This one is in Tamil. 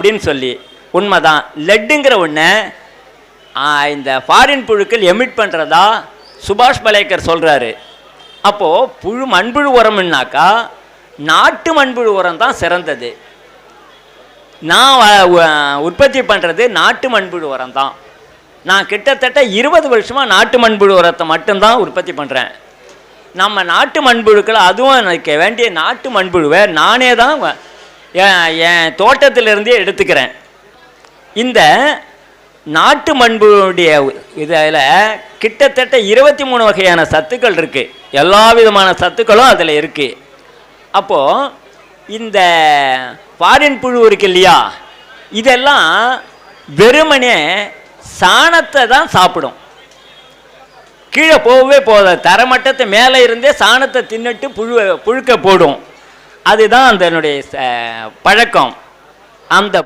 அப்படின்னு சொல்லி. உண்மைதான். லெட்டுங்கிற ஒன்று இந்த ஃபாரின் புழுக்கள் எமிட் பண்ணுறதா சுபாஷ் பலேக்கர் சொல்கிறாரு அப்போது புழு மண்புழு உரம்னாக்கா நாட்டு மண்புழு உரம் தான் சிறந்தது. நான் உற்பத்தி பண்ணுறது நாட்டு மண்புழு உரம் தான். நான் கிட்டத்தட்ட இருபது வருஷமாக நாட்டு மண்புழு உரத்தை மட்டும்தான் உற்பத்தி பண்ணுறேன் நம்ம நாட்டு மண்புழுக்களை அதுவும் எனக்கு வேண்டிய நாட்டு மண்புழுவை நானே தான் என் என் தோட்டத்திலிருந்தே எடுத்துக்கிறேன். இந்த நாட்டு மண்புடைய இதில் கிட்டத்தட்ட இருபத்தி மூணு வகையான சத்துக்கள் இருக்குது எல்லா விதமான சத்துக்களும் அதில் இருக்குது அப்போது இந்த ஃபாரின் புழு இருக்கு இல்லையா? இதெல்லாம் வெறுமனே சாணத்தை தான் சாப்பிடும். கீழே போகவே போகாது. தரமட்டத்தை மேலே இருந்தே சாணத்தை தின்னுட்டு புழு புழுக்க போடும். அதுதான் அதனுடைய ச- பழக்கம். அந்த